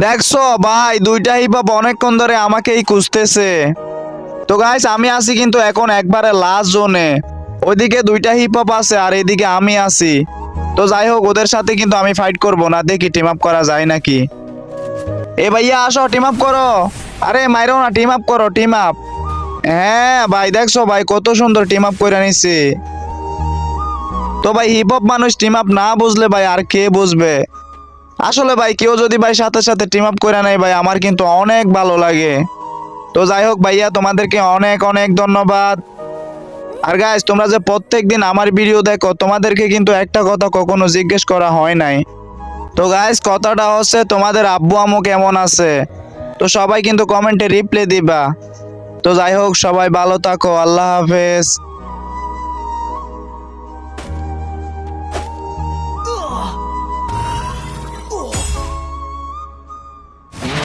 দেখছ, ভাই, দুইটা হিপ হপ অনেকক্ষণ ধরে আমাকেই খুঁজতেছে। তো গাইস আমি আছি কিন্তু এখন একবারে লাস্ট জোনে ওইদিকে দুইটা হিপ হপ আছে আর এদিকে আমি আছি। তো যাই হোক, ওদের সাথে কিন্তু আমি ফাইট করব না। দেখি টিম আপ করা যায় নাকি। এ ভাইয়া, আসো টিম আপ করো। আরে, মাইরো না টিম আপ করো টিম আপ হ্যাঁ ভাই, দেখছ, ভাই, কত সুন্দর টিম আপ করে নিছি। তো ভাই হিপ হপ মানুষ টিম আপ না বুঝলে ভাই, আর কে বুঝবে? আসলে ভাই, কেউ যদি ভাই সাথে সাথে টিম আপ করে নেয় ভাই, আমার কিন্তু অনেক ভালো লাগে। তো যাই হোক ভাইয়া, তোমাদেরকে অনেক অনেক ধন্যবাদ। আর গাইস তোমরা যে প্রত্যেক দিন আমার ভিডিও দেখো, তোমাদেরকে কিন্তু একটা কথা কখনো জিজ্ঞেস করা হয় নাই। তো গাইস কথাটা হচ্ছে তোমাদের আব্বু আম্মু কেমন আছে? তো সবাই কিন্তু কমেন্টে রিপ্লাই দিবা। তো যাই হোক, সবাই ভালো থাকো, আল্লাহ হাফেজ।